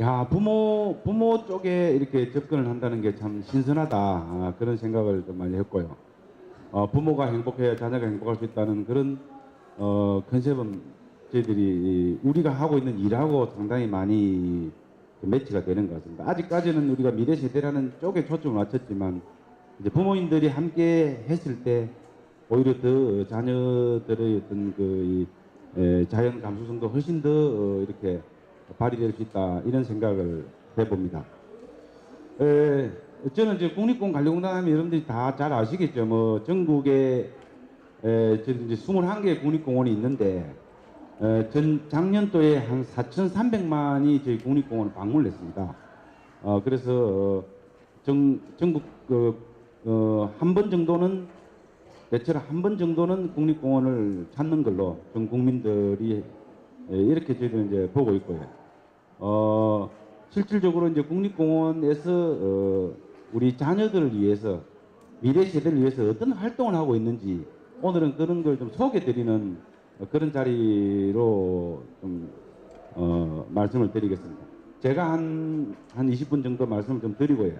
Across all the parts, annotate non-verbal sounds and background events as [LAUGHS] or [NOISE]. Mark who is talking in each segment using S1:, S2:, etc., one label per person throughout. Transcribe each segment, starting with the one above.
S1: 야 부모 부모 쪽에 이렇게 접근을 한다는 게 참 신선하다 아, 그런 생각을 좀 많이 했고요. 어, 부모가 행복해야 자녀가 행복할 수 있다는 그런 어, 컨셉은 저희들이 이 우리가 하고 있는 일하고 상당히 많이 그 매치가 되는 것 같습니다. 아직까지는 우리가 미래 세대라는 쪽에 초점을 맞췄지만 이제 부모님들이 함께 했을 때 오히려 더 자녀들의 어떤 그 자연 감수성도 훨씬 더 어, 이렇게 발휘될 수 있다 이런 생각을 해봅니다. 에, 저는 이제 국립공원 관리공단 하면 여러분들이 다 잘 아시겠죠. 뭐 전국에 에, 이제 21개의 국립공원이 있는데 에, 전 작년도에 한 4,300만이 저희 국립공원을 방문했습니다. 어, 그래서 어, 전, 전국 그, 어, 한 번 정도는 대체로 한 번 정도는 국립공원을 찾는 걸로 전 국민들이 에, 이렇게 저희들은 이제 보고 있고요. 어, 실질적으로 이제 국립공원에서 어, 우리 자녀들을 위해서 미래 세대를 위해서 어떤 활동을 하고 있는지 오늘은 그런 걸 좀 소개드리는 어, 그런 자리로 좀 어, 말씀을 드리겠습니다. 제가 한, 한 20분 정도 말씀을 좀 드리고요.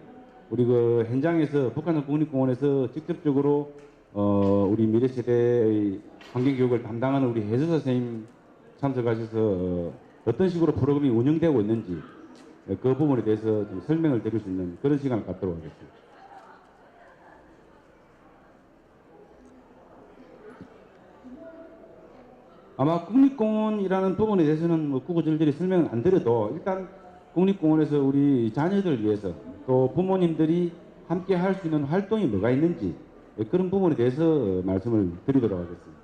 S1: 우리 그 현장에서 북한산 국립공원에서 직접적으로 어, 우리 미래 세대의 환경 교육을 담당하는 우리 해수사 선생님 참석하셔서 어, 어떤 식으로 프로그램이 운영되고 있는지 어, 그 부분에 대해서 좀 설명을 드릴 수 있는 그런 시간을 갖도록 하겠습니다. 아마 국립공원이라는 부분에 대해서는 뭐 구구절절히 설명을 안 드려도 일단 국립공원에서 우리 자녀들 위해서 또 부모님들이 함께 할 수 있는 활동이 뭐가 있는지 그런 부분에 대해서 말씀을 드리도록 하겠습니다.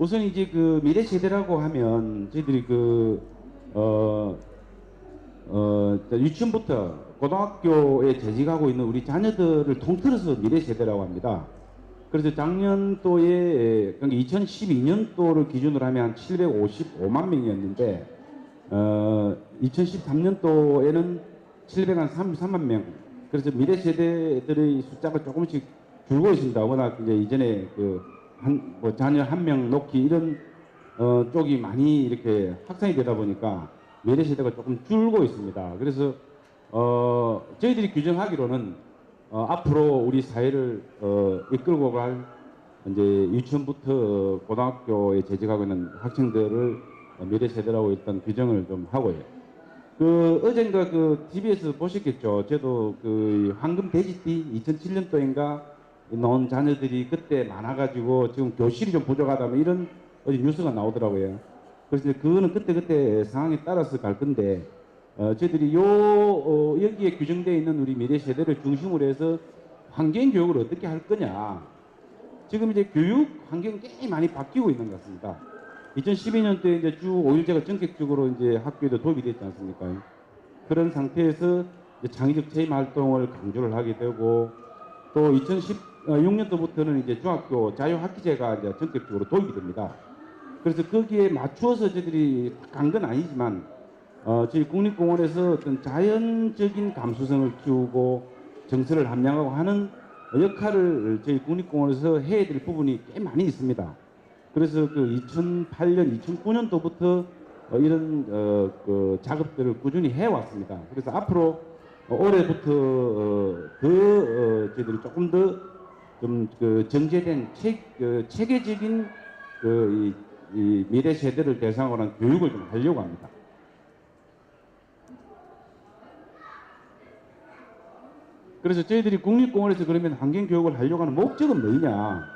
S1: 우선 이제 그 미래 세대라고 하면 저희들이 그, 어, 어, 유치원부터 고등학교에 재직하고 있는 우리 자녀들을 통틀어서 미래 세대라고 합니다. 그래서 작년도에, 그러니까 2012년도를 기준으로 하면 한 755만 명이었는데, 어, 2013년도에는 733만 명. 그래서 미래 세대들의 숫자가 조금씩 줄고 있습니다. 워낙 이제 이전에 그, 한, 뭐 자녀 한 명 놓기 이런, 어, 쪽이 많이 이렇게 확산이 되다 보니까 미래 세대가 조금 줄고 있습니다. 그래서, 어, 저희들이 규정하기로는 어, 앞으로 우리 사회를 어, 이끌고 갈 이제 유치원부터 고등학교에 재직하고 있는 학생들을 어, 미래 세대라고 일단 규정을 좀 하고요. 그 어젠가 그 TV에서 보셨겠죠. 저도 그 황금 돼지띠 2007년도인가 나온 자녀들이 그때 많아가지고 지금 교실이 좀 부족하다 뭐 이런 어디 뉴스가 나오더라고요. 그래서 그거는 그때 그때 상황에 따라서 갈 건데 어, 저희들이 요 어, 여기에 규정되어 있는 우리 미래 세대를 중심으로 해서 환경 교육을 어떻게 할 거냐. 지금 이제 교육 환경이 꽤 많이 바뀌고 있는 것 같습니다. 2012년도에 이제 주 5일제가 전격적으로 이제 학교에도 도입이 됐지 않습니까? 그런 상태에서 창의적 체험 활동을 강조를 하게 되고 또 2016년도부터는 이제 중학교 자유학기제가 이제 전격적으로 도입이 됩니다. 그래서 거기에 맞추어서 저희들이 간 건 아니지만 어, 저희 국립공원에서 어떤 자연적인 감수성을 키우고 정서를 함양하고 하는 역할을 저희 국립공원에서 해야 될 부분이 꽤 많이 있습니다. 그래서 그 2008년, 2009년도부터 어, 이런 어, 그 작업들을 꾸준히 해왔습니다. 그래서 앞으로 어, 올해부터 어, 더 어, 저희들이 조금 더 좀 그 정제된 체, 그 체계적인 그 이, 이 미래 세대를 대상으로 한 교육을 좀 하려고 합니다. 그래서 저희들이 국립공원에서 그러면 환경교육을 하려고 하는 목적은 뭐냐?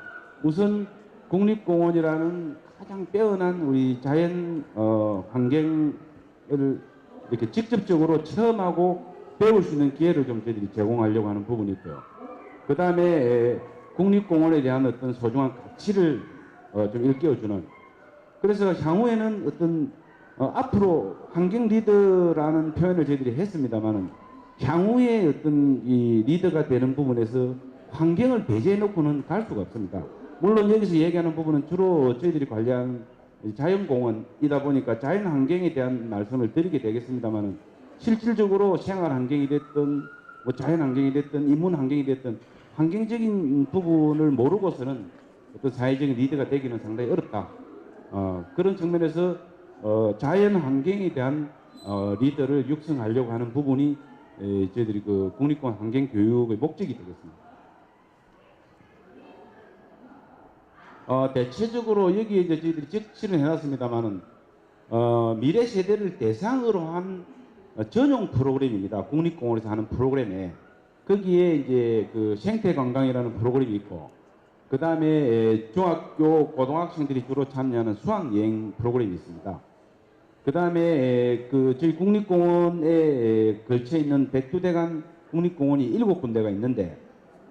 S1: 우선 국립공원이라는 가장 빼어난 우리 자연 어, 환경을 이렇게 직접적으로 체험하고 배울 수 있는 기회를 좀 저희들이 제공하려고 하는 부분이 있고요. 그 다음에 국립공원에 대한 어떤 소중한 가치를 어, 좀 일깨워주는 그래서 향후에는 어떤 어, 앞으로 환경 리더라는 표현을 저희들이 했습니다만은 향후에 어떤 이 리더가 되는 부분에서 환경을 배제해 놓고는 갈 수가 없습니다. 물론 여기서 얘기하는 부분은 주로 저희들이 관리한 자연공원이다 보니까 자연 환경에 대한 말씀을 드리게 되겠습니다만은 실질적으로 생활 환경이 됐든 뭐 자연 환경이 됐든 인문 환경이 됐든 환경적인 부분을 모르고서는 어떤 사회적인 리더가 되기는 상당히 어렵다. 어, 그런 측면에서 어, 자연 환경에 대한 어, 리더를 육성하려고 하는 부분이 에, 저희들이 그 국립공원 환경 교육의 목적이 되겠습니다. 어, 대체적으로 여기에 이제 저희들이 적시를 해놨습니다만은 어, 미래 세대를 대상으로 한 어, 전용 프로그램입니다. 국립공원에서 하는 프로그램에 거기에 이제 그 생태 관광이라는 프로그램이 있고 그 다음에 중학교 고등학생들이 주로 참여하는 수학 여행 프로그램이 있습니다. 그 다음에 그 저희 국립공원에 에, 걸쳐 있는 백두대간 국립공원이 일곱 군데가 있는데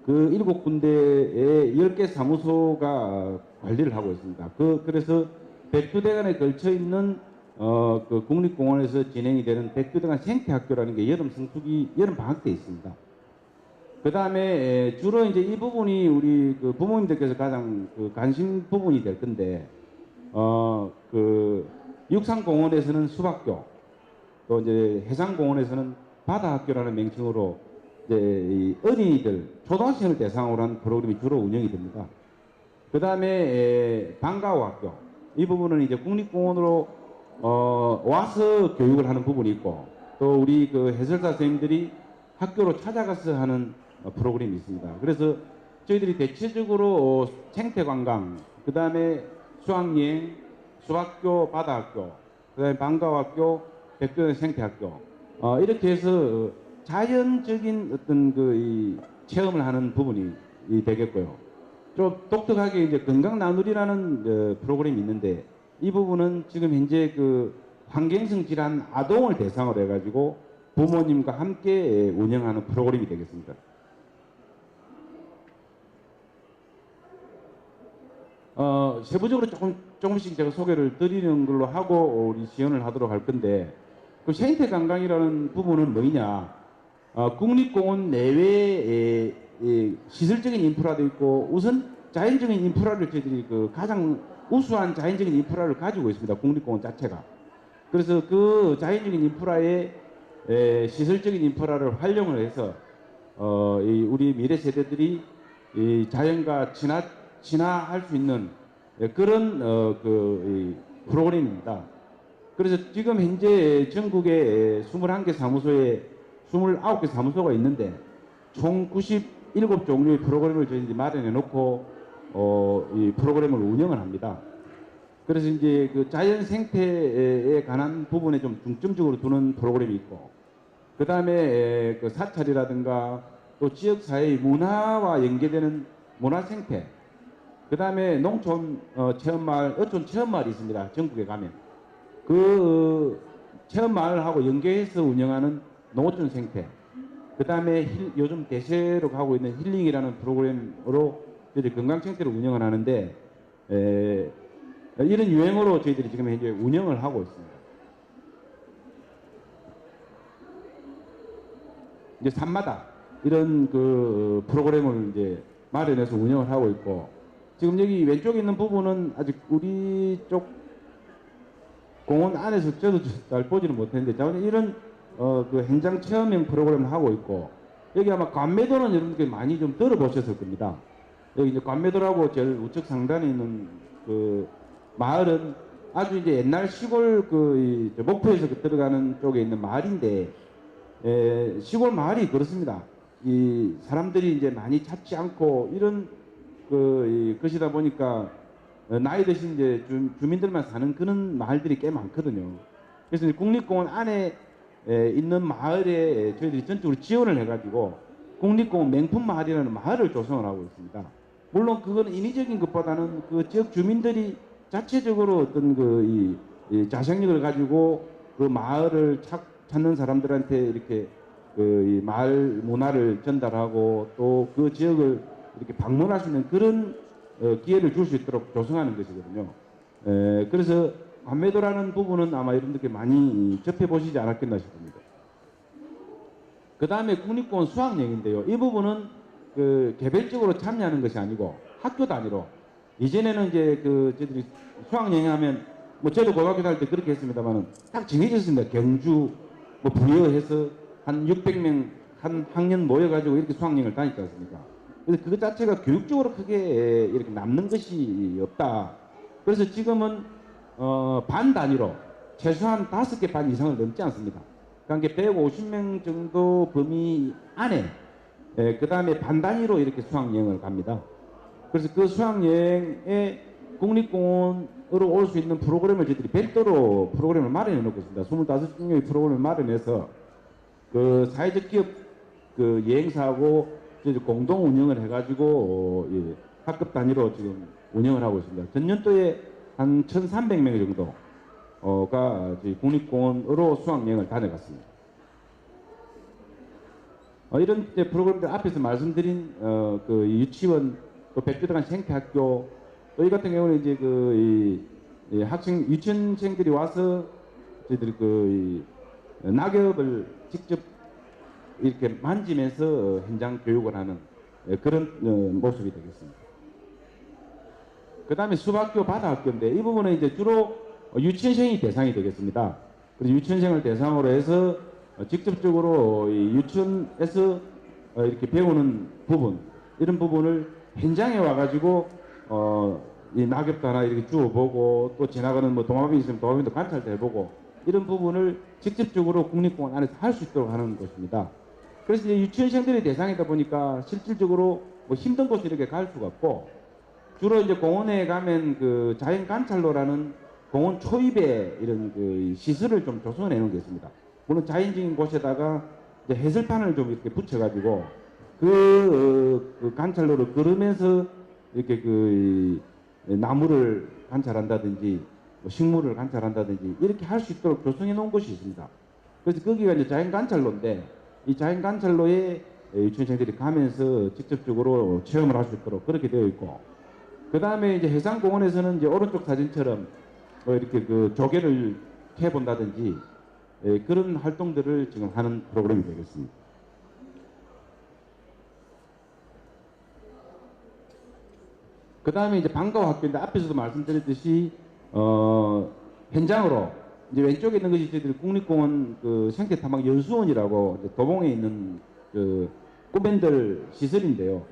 S1: 그 일곱 군데에 열 개 사무소가 관리를 하고 있습니다. 그 그래서 백두대간에 걸쳐 있는 어, 그 국립공원에서 진행이 되는 백두대간 생태학교라는 게 여름 성수기 여름 방학 때 있습니다. 그 다음에 주로 이제 이 부분이 우리 그 부모님들께서 가장 그 관심 부분이 될 건데, 어, 그 육상공원에서는 수학교, 또 이제 해상공원에서는 바다학교라는 명칭으로 이제 이 어린이들, 초등학생을 대상으로 한 프로그램이 주로 운영이 됩니다. 그 다음에 방과후 학교, 이 부분은 이제 국립공원으로 어, 와서 교육을 하는 부분이 있고, 또 우리 그 해설사 선생님들이 학교로 찾아가서 하는 어, 프로그램이 있습니다. 그래서 저희들이 대체적으로 어, 생태관광, 그 다음에 수학여행, 수학교, 바다학교, 그 다음에 방과학교, 백두대 생태학교, 어, 이렇게 해서 어, 자연적인 어떤 그이 체험을 하는 부분이 이 되겠고요. 좀 독특하게 이제 건강 나누리라는 어, 프로그램이 있는데 이 부분은 지금 현재 그 환경성 질환 아동을 대상으로 해가지고 부모님과 함께 운영하는 프로그램이 되겠습니다. 어, 세부적으로 조금, 조금씩 제가 소개를 드리는 걸로 하고 우리 지원을 하도록 할 건데, 그 생태 관광이라는 부분은 뭐냐? 어, 국립공원 내외에 이 시설적인 인프라도 있고, 우선 자연적인 인프라를 저희들이 그 가장 우수한 자연적인 인프라를 가지고 있습니다. 국립공원 자체가. 그래서 그 자연적인 인프라에 에, 시설적인 인프라를 활용을 해서 어, 이 우리 미래 세대들이 이 자연과 친화 친화할 수 있는 예, 그런 어, 그이 프로그램입니다. 그래서 지금 현재 전국에 21개 사무소에 29개 사무소가 있는데 총 97종류의 프로그램을 저희들이 마련해 놓고 어, 이 프로그램을 운영을 합니다. 그래서 이제 그 자연 생태에 관한 부분에 좀 중점적으로 두는 프로그램이 있고, 그 다음에 그 사찰이라든가 또 지역 사회의 문화와 연계되는 문화 생태, 그 다음에 농촌 어, 체험마을, 어촌 체험마을이 있습니다. 전국에 가면. 그 어, 체험마을하고 연계해서 운영하는 농어촌 생태, 그 다음에 요즘 대세로 가고 있는 힐링이라는 프로그램으로 저희들이 건강 생태를 운영을 하는데, 에, 이런 유행어로 저희들이 지금 현재 운영을 하고 있습니다. 이제 산마다 이런 그 프로그램을 이제 마련해서 운영을 하고 있고 지금 여기 왼쪽에 있는 부분은 아직 우리 쪽 공원 안에서 저도 잘 보지는 못했는데 자 이런 어 그 현장 체험형 프로그램을 하고 있고 여기 아마 관매도는 여러분들 많이 좀 들어보셨을 겁니다. 여기 이제 관매도라고 제일 우측 상단에 있는 그 마을은 아주 이제 옛날 시골 그 이, 목포에서 그 들어가는 쪽에 있는 마을인데 에, 시골 마을이 그렇습니다. 이 사람들이 이제 많이 찾지 않고 이런 그 이, 것이다 보니까 어, 나이 드신 이제 주, 주민들만 사는 그런 마을들이 꽤 많거든요. 그래서 국립공원 안에 에, 있는 마을에 저희들이 전적으로 지원을 해가지고 국립공원 명품 마을이라는 마을을 조성을 하고 있습니다. 물론 그건 인위적인 것보다는 그 지역 주민들이 자체적으로 어떤 그 이, 이 자생력을 가지고 그 마을을 찾, 찾는 사람들한테 이렇게 그 이 마을 문화를 전달하고 또 그 지역을 이렇게 방문할 수 있는 그런 어, 기회를 줄 수 있도록 조성하는 것이거든요. 에, 그래서 관매도라는 부분은 아마 여러분들께 많이 접해 보시지 않았겠나 싶습니다. 그 다음에 국립공원 수학여행인데요. 이 부분은 그 개별적으로 참여하는 것이 아니고 학교 단위로 이전에는 이제 그 저희들이 수학여행 하면 뭐 저도 고등학교 다닐 때 그렇게 했습니다만은 딱 정해졌습니다. 경주 뭐 부여해서 한 600명 한 학년 모여가지고 이렇게 수학여행을 다녔지 않습니까? 그래서 그것 자체가 교육적으로 크게 이렇게 남는 것이 없다. 그래서 지금은 어, 반 단위로 최소한 다섯 개 반 이상을 넘지 않습니다. 그러니까 150명 정도 범위 안에 그 다음에 반 단위로 이렇게 수학여행을 갑니다. 그래서 그 수학여행에 국립공원으로 올 수 있는 프로그램을 저희들이 별도로 프로그램을 마련해 놓고 있습니다. 25종류의 프로그램을 마련해서 그 사회적 기업 그 여행사하고 저희 공동 운영을 해가지고 어, 예, 학급 단위로 지금 운영을 하고 있습니다. 전년도에 한 1,300명 정도가 저희 국립공원으로 수학여행을 다녀갔습니다. 어, 이런 이제 프로그램들 앞에서 말씀드린 어, 그 유치원 또 백두대간 생태학교 또 이 같은 경우는 이제 그 이, 이 학생 유치원생들이 와서 저희들이 그 이, 낙엽을 직접 이렇게 만지면서 어, 현장 교육을 하는 예, 그런 어, 모습이 되겠습니다. 그 다음에 수학교 바다학교인데 이 부분은 이제 주로 어, 유치원생이 대상이 되겠습니다. 그래서 유치원생을 대상으로 해서 어, 직접적으로 이 유치원에서 어, 이렇게 배우는 부분 이런 부분을 현장에 와가지고 어, 이 낙엽도 하나 이렇게 주워보고 또 지나가는 뭐 도마뱀이 있으면 도마뱀도 관찰도 해보고 이런 부분을 직접적으로 국립공원 안에서 할 수 있도록 하는 것입니다. 그래서 이제 유치원생들의 대상이다 보니까 실질적으로 뭐 힘든 곳을 이렇게 갈 수가 없고 주로 이제 공원에 가면 그 자연 관찰로라는 공원 초입에 이런 그 시설을 좀 조성해 놓은 게 있습니다. 물론 자연적인 곳에다가 이제 해설판을 좀 이렇게 붙여가지고 그, 어, 그 관찰로를 걸으면서 이렇게 그이 나무를 관찰한다든지 뭐 식물을 관찰한다든지 이렇게 할 수 있도록 조성해 놓은 곳이 있습니다. 그래서 거기가 이제 자연 관찰로인데 이 자연 관찰로에 유치원생들이 가면서 직접적으로 체험을 할 수 있도록 그렇게 되어 있고 그 다음에 이제 해상공원에서는 이제 오른쪽 사진처럼 뭐 이렇게 그 조개를 캐본다든지 예, 그런 활동들을 지금 하는 프로그램이 되겠습니다. 그 다음에 이제 방과후 학교인데 앞에서도 말씀드렸듯이 어, 현장으로 이제 왼쪽에 있는 것이 저희들이 국립공원 그 생태탐방 연수원이라고 도봉에 있는 그 꼬맨들 시설인데요.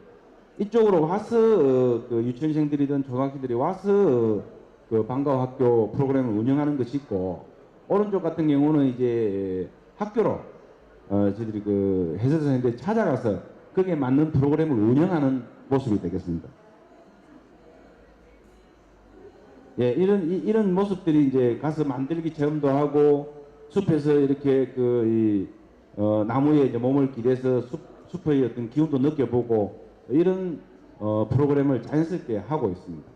S1: 이쪽으로 와서 어, 그 유치원생들이든 초등학생들이 와서 어, 그 방과후 학교 프로그램을 운영하는 것이 있고 오른쪽 같은 경우는 이제 학교로 어, 저희들이 그 해설사님들이 찾아가서 거기에 맞는 프로그램을 운영하는 모습이 되겠습니다. 예, 이런 이, 이런 모습들이 이제 가서 만들기 체험도 하고 숲에서 이렇게 그 이, 어, 나무에 이제 몸을 기대서 숲, 숲의 어떤 기운도 느껴보고 이런 어, 프로그램을 자연스럽게 하고 있습니다.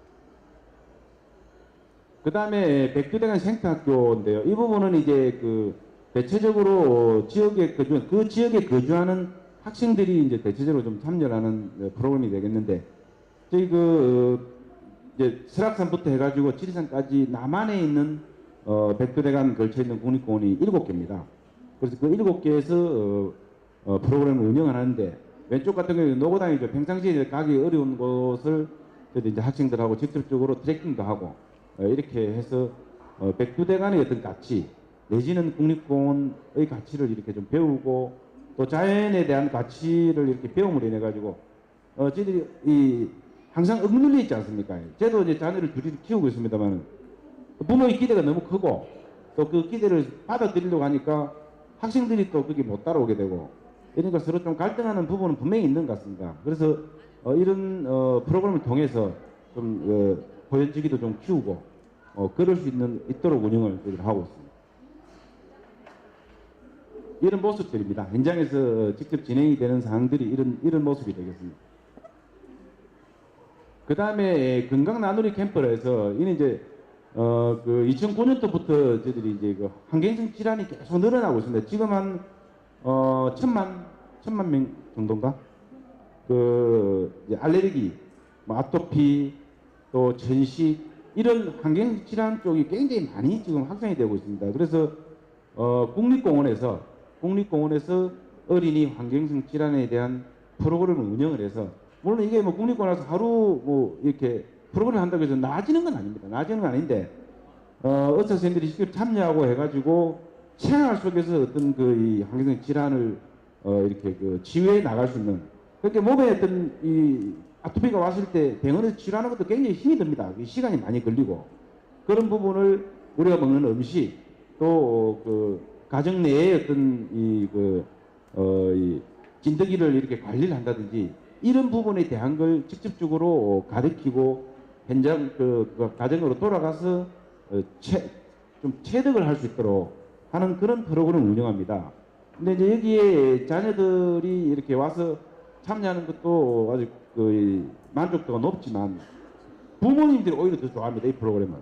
S1: 그 다음에 백두대간 생태학교인데요. 이 부분은 이제 그 대체적으로 지역에 거주, 그 지역에 거주하는 학생들이 이제 대체적으로 좀 참여하는 어, 프로그램이 되겠는데 저희 그 어, 이제 설악산부터 해가지고 지리산까지 남한에 있는 어, 백두대간 걸쳐 있는 국립공원이 일곱 개입니다. 그래서 그 일곱 개에서 어, 어, 프로그램을 운영을 하는데 왼쪽 같은 경우에 노고당이죠. 평상시에 가기 어려운 곳을 이제 학생들하고 직접적으로 트레킹도 하고 어, 이렇게 해서 어, 백두대간의 어떤 가치 내지는 국립공원의 가치를 이렇게 좀 배우고 또 자연에 대한 가치를 이렇게 배움을 인해 가지고 어, 저희들이 이 항상 억눌려 있지 않습니까? 저도 이제 자녀를 둘이 키우고 있습니다만 부모의 기대가 너무 크고 또 그 기대를 받아들이려고 하니까 학생들이 또 그게 못 따라오게 되고 이러니까 서로 좀 갈등하는 부분은 분명히 있는 것 같습니다. 그래서 어, 이런 어, 프로그램을 통해서 좀 어, 보여지기도 좀 키우고 어, 그럴 수 있는 있도록 운영을 하고 있습니다. 이런 모습들입니다. 현장에서 직접 진행이 되는 사항들이 이런 이런 모습이 되겠습니다. 그 다음에 건강 나누리 캠프를 해서 이는 이제 어 그 2009년도부터 저희들이 이제 그 환경성 질환이 계속 늘어나고 있습니다. 지금 한 어 천만 천만 명 정도인가 그 알레르기, 뭐 아토피, 또 전식 이런 환경 질환 쪽이 굉장히 많이 지금 확산이 되고 있습니다. 그래서 어 국립공원에서 국립공원에서 어린이 환경성 질환에 대한 프로그램을 운영을 해서 물론 이게 뭐 국립공원에서 하루 뭐 이렇게 프로그램 한다고 해서 나아지는 건 아닙니다. 나아지는 건 아닌데 어, 의사 선생님들이 직접 참여하고 해가지고 생활 속에서 어떤 그이 환경성 질환을 어, 이렇게 그 치유해 나갈 수 있는 그렇게 몸에 어떤 이 아토피가 왔을 때 병원에서 치료하는 것도 굉장히 힘이 듭니다. 시간이 많이 걸리고 그런 부분을 우리가 먹는 음식 또 그 가정 내에 어떤 이그 어, 이 진드기를 이렇게 관리를 한다든지 이런 부분에 대한 걸 직접적으로 가르치고 현장 그, 그 가정으로 돌아가서 어, 채, 좀 체득을 할 수 있도록 하는 그런 프로그램을 운영합니다. 근데 이제 여기에 자녀들이 이렇게 와서 참여하는 것도 아주 그 만족도가 높지만 부모님들이 오히려 더 좋아합니다 이 프로그램을.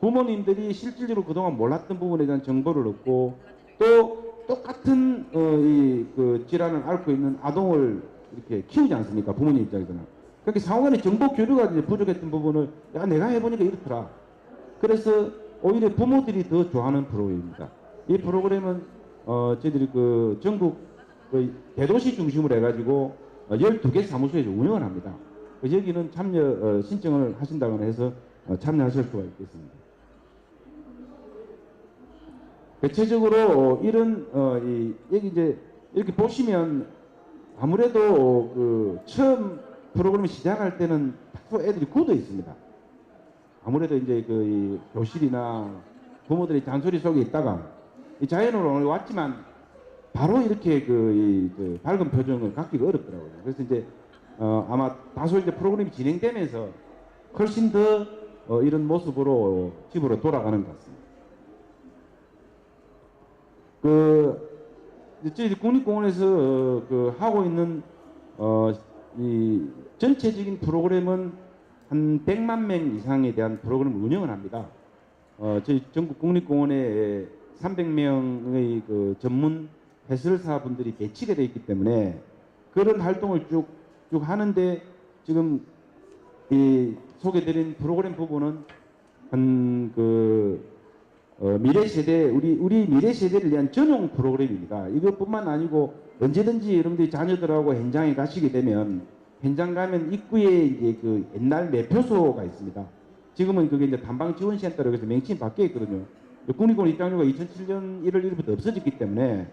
S1: 부모님들이 실질적으로 그동안 몰랐던 부분에 대한 정보를 얻고 또 똑같은 어, 이 그 질환을 앓고 있는 아동을 이렇게 키우지 않습니까? 부모님 입장에서는. 그렇게 상호 간의 정보 교류가 이제 부족했던 부분을 야 내가 해보니까 이렇더라. 그래서 오히려 부모들이 더 좋아하는 프로그램입니다. 이 프로그램은 어, 저희들이 그 전국 그 대도시 중심으로 해가지고 어, 12개 사무소에서 운영을 합니다. 그 여기는 참여 어, 신청을 하신다거나 해서 어, 참여하실 수가 있겠습니다. 대체적으로 어, 이런 어, 이, 여기 이제 이렇게 보시면 아무래도 그 처음 프로그램 시작할 때는 다소 애들이 굳어 있습니다. 아무래도 이제 그이 교실이나 부모들의 잔소리 속에 있다가 이 자연으로 오늘 왔지만 바로 이렇게 그, 이, 그 밝은 표정을 갖기가 어렵더라고요. 그래서 이제 어, 아마 다소 이제 프로그램이 진행되면서 훨씬 더 어, 이런 모습으로 집으로 돌아가는 것 같습니다. 그 저희 국립공원에서 어, 그 하고 있는 어, 이 전체적인 프로그램은 한 100만 명 이상에 대한 프로그램을 운영을 합니다. 어, 저희 전국 국립공원에 300명의 그 전문 해설사분들이 배치가 되어 있기 때문에 그런 활동을 쭉, 쭉 하는데 지금 이 소개드린 프로그램 부분은 한그 어, 미래 세대 우리 우리 미래 세대를 위한 전용 프로그램입니다. 이것뿐만 아니고 언제든지 여러분들이 자녀들하고 현장에 가시게 되면 현장 가면 입구에 이제 그 옛날 매표소가 있습니다. 지금은 그게 이제 단방 지원 센터로 해서 명칭이 바뀌어 있거든요. 국립공원 입장료가 2007년 1월 1일부터 없어졌기 때문에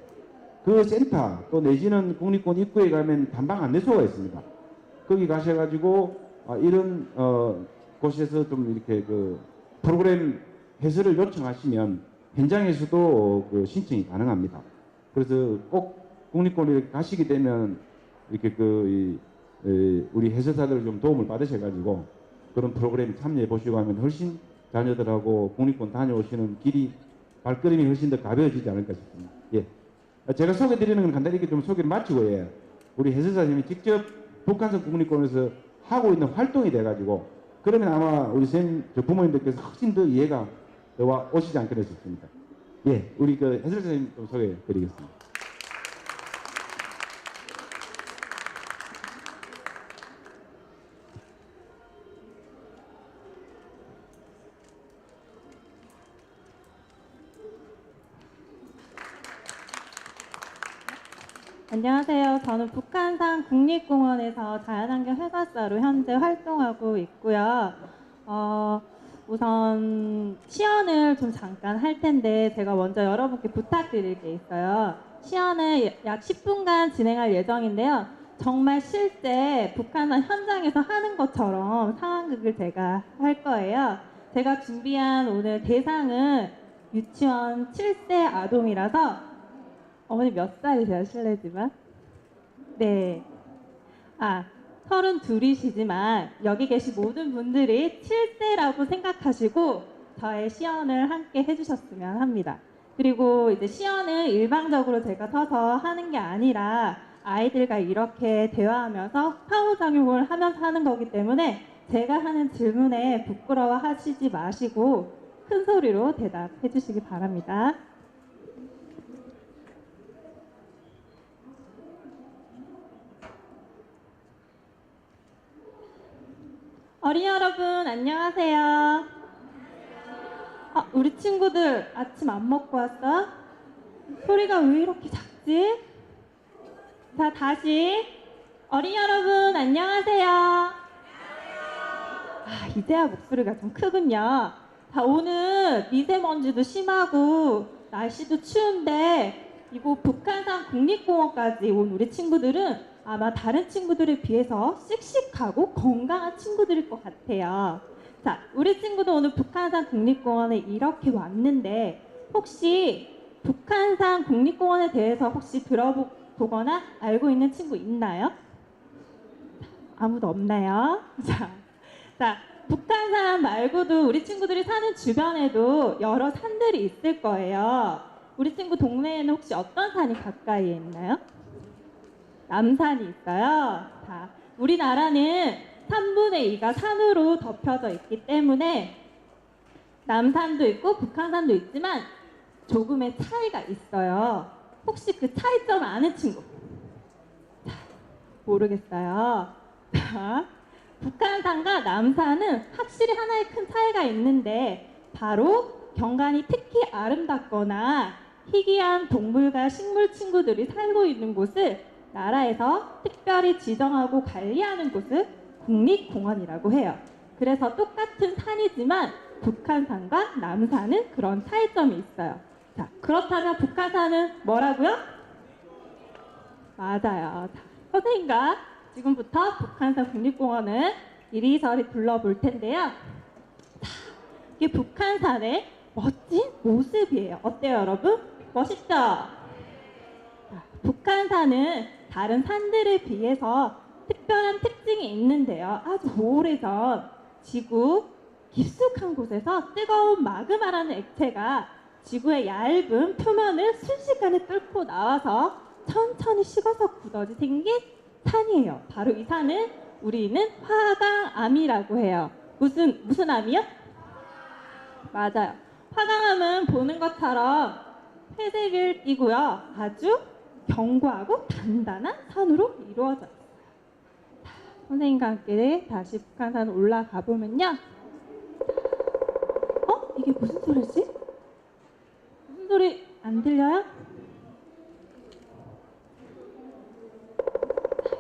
S1: 그 센터 또 내지는 국립공원 입구에 가면 단방 안내소가 있습니다. 거기 가셔가지고 아, 이런 어, 곳에서 좀 이렇게 그 프로그램 해설을 요청하시면 현장에서도 그 신청이 가능합니다. 그래서 꼭 국립공원에 가시게 되면 이렇게 그 이, 에, 우리 해설사들 좀 도움을 받으셔가지고 그런 프로그램 참여해 보시고 하면 훨씬 자녀들하고 국립공원 다녀오시는 길이 발걸음이 훨씬 더 가벼워지지 않을까 싶습니다. 예. 제가 소개드리는 건 간단히 이렇게 좀 소개를 마치고 예. 우리 해설사님이 직접 북한성 국립공원에서 하고 있는 활동이 돼가지고 그러면 아마 우리 쌤, 저 부모님들께서 훨씬 더 이해가 와 오시지 않겠나 싶습니다. 예, 우리 그 해설사님 좀 소개해 드리겠습니다.
S2: 안녕하세요. 저는 북한산 국립공원에서 자연환경 해설사로 현재 활동하고 있고요. 어, 우선 시연을 좀 잠깐 할 텐데 제가 먼저 여러분께 부탁드릴 게 있어요. 시연을 약 10분간 진행할 예정인데요. 정말 실제 북한산 현장에서 하는 것처럼 상황극을 제가 할 거예요. 제가 준비한 오늘 대상은 유치원 7세 아동이라서 어머니 몇 살이세요, 실례지만? 네. 아, 서른 둘이시지만 여기 계신 모든 분들이 7세라고 생각하시고 저의 시연을 함께 해주셨으면 합니다. 그리고 이제 시연은 일방적으로 제가 서서 하는 게 아니라 아이들과 이렇게 대화하면서 상호작용을 하면서 하는 거기 때문에 제가 하는 질문에 부끄러워 하시지 마시고 큰 소리로 대답해 주시기 바랍니다. 어린이 여러분 안녕하세요. 아, 우리 친구들 아침 안 먹고 왔어? 소리가 왜 이렇게 작지? 자 다시 어린이 여러분 안녕하세요. 아 이제야 목소리가 좀 크군요. 자 오늘 미세먼지도 심하고 날씨도 추운데 이곳 북한산 국립공원까지 온 우리 친구들은 아마 다른 친구들에 비해서 씩씩하고 건강한 친구들일 것 같아요. 자, 우리 친구도 오늘 북한산 국립공원에 이렇게 왔는데 혹시 북한산 국립공원에 대해서 혹시 들어보거나 알고 있는 친구 있나요? 아무도 없나요? [LAUGHS] 자, 자, 북한산 말고도 우리 친구들이 사는 주변에도 여러 산들이 있을 거예요. 우리 친구 동네에는 혹시 어떤 산이 가까이에 있나요? 남산이 있어요. 자, 우리나라는 3분의 2가 산으로 덮여져 있기 때문에 남산도 있고 북한산도 있지만 조금의 차이가 있어요. 혹시 그 차이점 아는 친구? 자, 모르겠어요. 자, 북한산과 남산은 확실히 하나의 큰 차이가 있는데 바로 경관이 특히 아름답거나 희귀한 동물과 식물 친구들이 살고 있는 곳을 나라에서 특별히 지정하고 관리하는 곳을 국립공원이라고 해요. 그래서 똑같은 산이지만 북한산과 남산은 그런 차이점이 있어요. 자, 그렇다면 북한산은 뭐라고요? 맞아요. 자, 선생님과 지금부터 북한산 국립공원을 이리저리 둘러볼 텐데요. 자, 이게 북한산의 멋진 모습이에요. 어때요, 여러분? 멋있죠? 자, 북한산은 다른 산들에 비해서 특별한 특징이 있는데요. 아주 오래전 지구 깊숙한 곳에서 뜨거운 마그마라는 액체가 지구의 얇은 표면을 순식간에 뚫고 나와서 천천히 식어서 굳어지 생긴 산이에요. 바로 이 산은 우리는 화강암이라고 해요. 무슨 무슨 암이요? 맞아요. 화강암은 보는 것처럼 회색을 띠고요. 아주 견고하고 단단한 산으로 이루어져 있어요. 자, 선생님과 함께 다시 북한산 올라가 보면요. 어? 이게 무슨 소리지? 무슨 소리 안 들려요?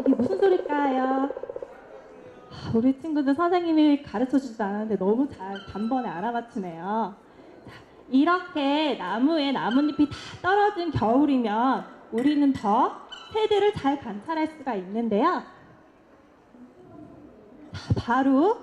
S2: 이게 무슨 소리일까요? 아, 우리 친구들 선생님이 가르쳐 주지도 않았는데 너무 잘 단번에 알아맞히네요. 자, 이렇게 나무에 나뭇잎이 다 떨어진 겨울이면 우리는 더 새들을 잘 관찰할 수가 있는데요. 자, 바로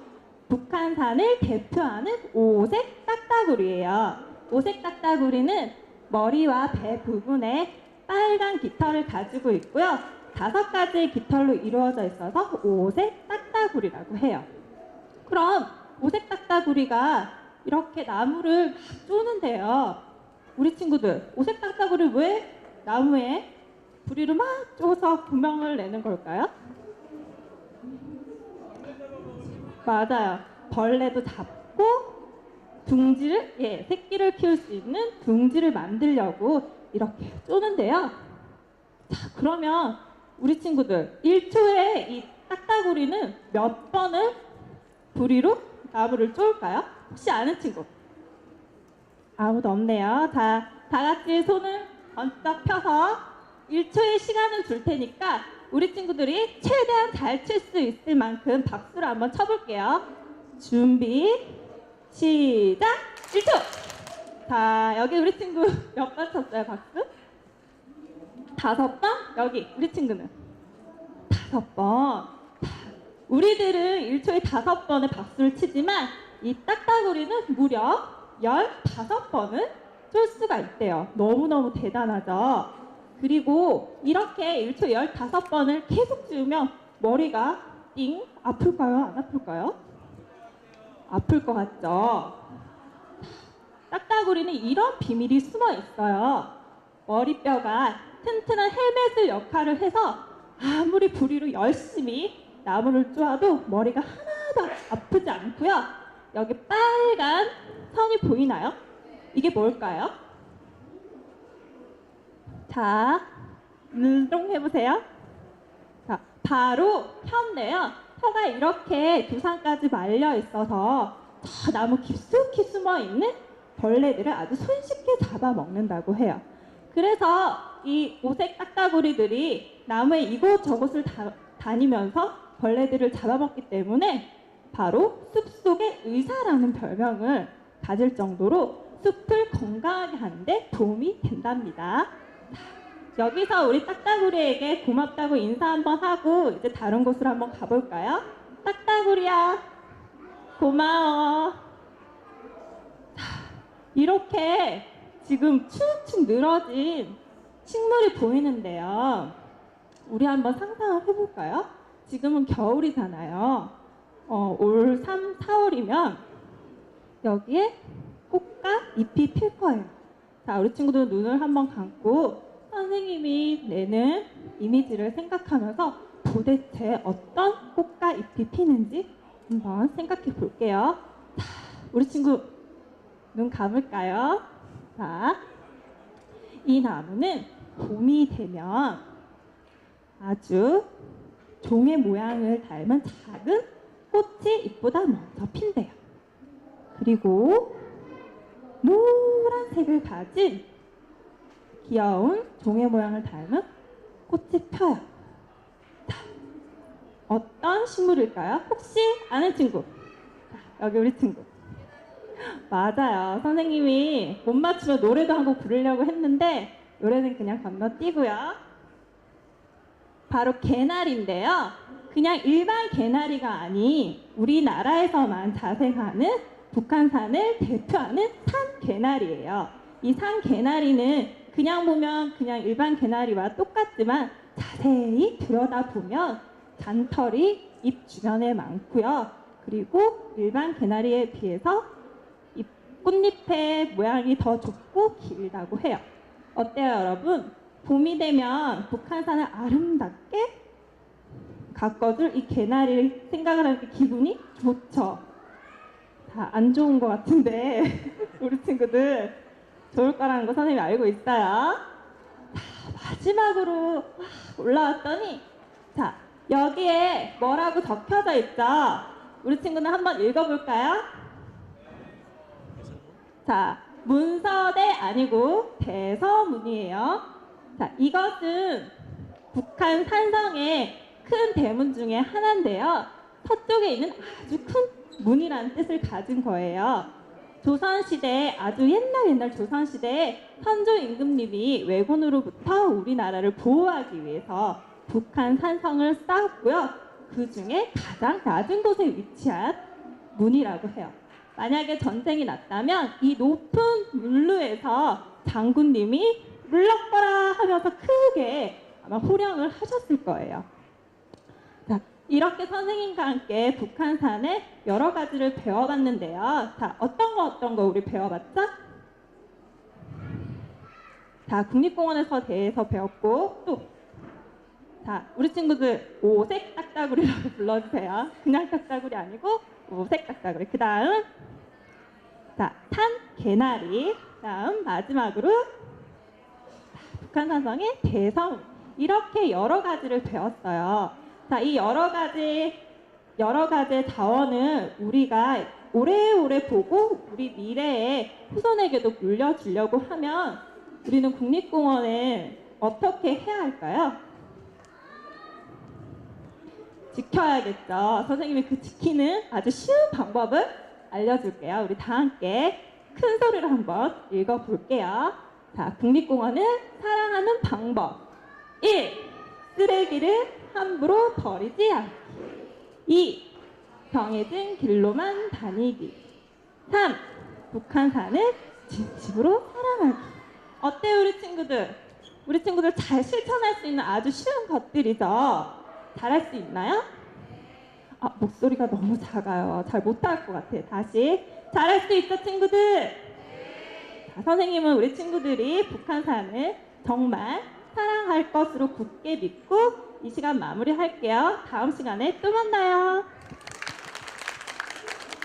S2: 북한산을 대표하는 오색 딱따구리예요. 오색 딱따구리는 머리와 배 부분에 빨간 깃털을 가지고 있고요. 다섯 가지의 깃털로 이루어져 있어서 오색 딱따구리라고 해요. 그럼 오색 딱따구리가 이렇게 나무를 막 쪼는데요. 우리 친구들 오색 딱따구리 왜 나무에 부리를 막 쪼서 구멍을 내는 걸까요? 맞아요. 벌레도 잡고 둥지를 예 새끼를 키울 수 있는 둥지를 만들려고 이렇게 쪼는데요. 자 그러면 우리 친구들 1초에 이 딱따구리는 몇 번을 부리로 나무를 쪼을까요? 혹시 아는 친구? 아무도 없네요. 자, 다 같이 손을 번쩍 펴서 1초의 시간을 줄 테니까 우리 친구들이 최대한 잘 칠 수 있을 만큼 박수를 한번 쳐볼게요. 준비, 시작! 1초! 자, 여기 우리 친구 [LAUGHS] 몇 번 쳤어요, 박수? 다섯 번? 여기 우리 친구는 다섯 번. 우리들은 1초에 다섯 번의 박수를 치지만 이 딱따구리는 무려 15번을 쫄 수가 있대요. 너무너무 대단하죠? 그리고 이렇게 1초 15번을 계속 찌우면 머리가 띵 아플까요? 안 아플까요? 아플 것 같죠? 딱따구리는 이런 비밀이 숨어 있어요. 머리뼈가 튼튼한 헬멧을 역할을 해서 아무리 부리로 열심히 나무를 쪼아도 머리가 하나도 아프지 않고요. 여기 빨간 선이 보이나요? 이게 뭘까요? 자, 눈동해 보세요. 자, 바로 혀인데요. 혀가 이렇게 두상까지 말려 있어서 저 나무 깊숙이 숨어 있는 벌레들을 아주 손쉽게 잡아먹는다고 해요. 그래서 이 오색 딱따구리들이 나무의 이곳저곳을 다, 다니면서 벌레들을 잡아먹기 때문에 바로 숲속의 의사라는 별명을 가질 정도로 숲을 건강하게 하는데 도움이 된답니다. 자, 여기서 우리 딱따구리에게 고맙다고 인사 한번 하고 이제 다른 곳으로 한번 가볼까요? 딱따구리야, 고마워. 자, 이렇게 지금 축축 늘어진 식물이 보이는데요. 우리 한번 상상을 해볼까요? 지금은 겨울이잖아요. 어, 올 3, 4월이면 여기에 꽃과 잎이 필 거예요. 자, 우리 친구들 눈을 한번 감고 선생님이 내는 이미지를 생각하면서 도대체 어떤 꽃과 잎이 피는지 한번 생각해 볼게요. 자, 우리 친구 눈 감을까요? 자, 이 나무는 봄이 되면 아주 종의 모양을 닮은 작은 꽃이 잎보다 먼저 핀대요. 그리고 노란색을 가진 귀여운 종의 모양을 닮은 꽃이 펴요. 자, 어떤 식물일까요? 혹시 아는 친구? 자, 여기 우리 친구. 맞아요. 선생님이 못 맞추면 노래도 한 곡 부르려고 했는데 노래는 그냥 건너뛰고요. 바로 개나리인데요. 그냥 일반 개나리가 아닌 우리나라에서만 자생하는 북한산을 대표하는 산 개나리예요. 이 산 개나리는 그냥 보면 그냥 일반 개나리와 똑같지만 자세히 들여다보면 잔털이 잎 주변에 많고요. 그리고 일반 개나리에 비해서 잎 꽃잎의 모양이 더 좁고 길다고 해요. 어때요, 여러분? 봄이 되면 북한산을 아름답게 가꿔줄 이 개나리를 생각을 하니까 기분이 좋죠. 다 안 좋은 것 같은데 [LAUGHS] 우리 친구들 좋을 거라는 거 선생님이 알고 있어요. 자, 마지막으로 와, 올라왔더니 자 여기에 뭐라고 적혀져 있죠? 우리 친구는 한번 읽어볼까요? 자 문서대 아니고 대서문이에요. 자 이것은 북한 산성의 큰 대문 중에 하나인데요. 서쪽에 있는 아주 큰 문이라는 뜻을 가진 거예요. 조선시대 아주 옛날 옛날 조선시대에 선조 임금님이 왜군으로부터 우리나라를 보호하기 위해서 북한 산성을 쌓았고요. 그 중에 가장 낮은 곳에 위치한 문이라고 해요. 만약에 전쟁이 났다면 이 높은 문루에서 장군님이 물러거라 하면서 크게 아마 호령을 하셨을 거예요. 자, 이렇게 선생님과 함께 북한산의 여러 가지를 배워봤는데요. 자, 어떤 거 어떤 거 우리 배워봤죠? 자, 국립공원에서 대해서 배웠고 또 자, 우리 친구들 오색 딱따구리라고 [LAUGHS] 불러주세요. 그냥 딱따구리 아니고 오색 딱따구리. 그 다음 자, 탄 개나리. 다음 마지막으로 북한산성의 대성. 이렇게 여러 가지를 배웠어요. 자, 이 여러 가지 여러 가지 자원을 우리가 오래오래 보고 우리 미래에 후손에게도 물려주려고 하면 우리는 국립공원을 어떻게 해야 할까요? 지켜야겠죠. 선생님이 그 지키는 아주 쉬운 방법을 알려줄게요. 우리 다 함께 큰 소리로 한번 읽어볼게요. 자, 국립공원을 사랑하는 방법. 1. 쓰레기를 함부로 버리지 않기. 2. 정해진 길로만 다니기. 3. 북한산을 진심으로 사랑하기. 어때요, 우리 친구들? 우리 친구들 잘 실천할 수 있는 아주 쉬운 것들이죠. 잘할 수 있나요? 아, 목소리가 너무 작아요. 잘 못할 것 같아요. 다시. 잘할 수 있죠, 친구들? 자, 선생님은 우리 친구들이 북한산을 정말 사랑할 것으로 굳게 믿고 이 시간 마무리할게요. 다음 시간에 또 만나요.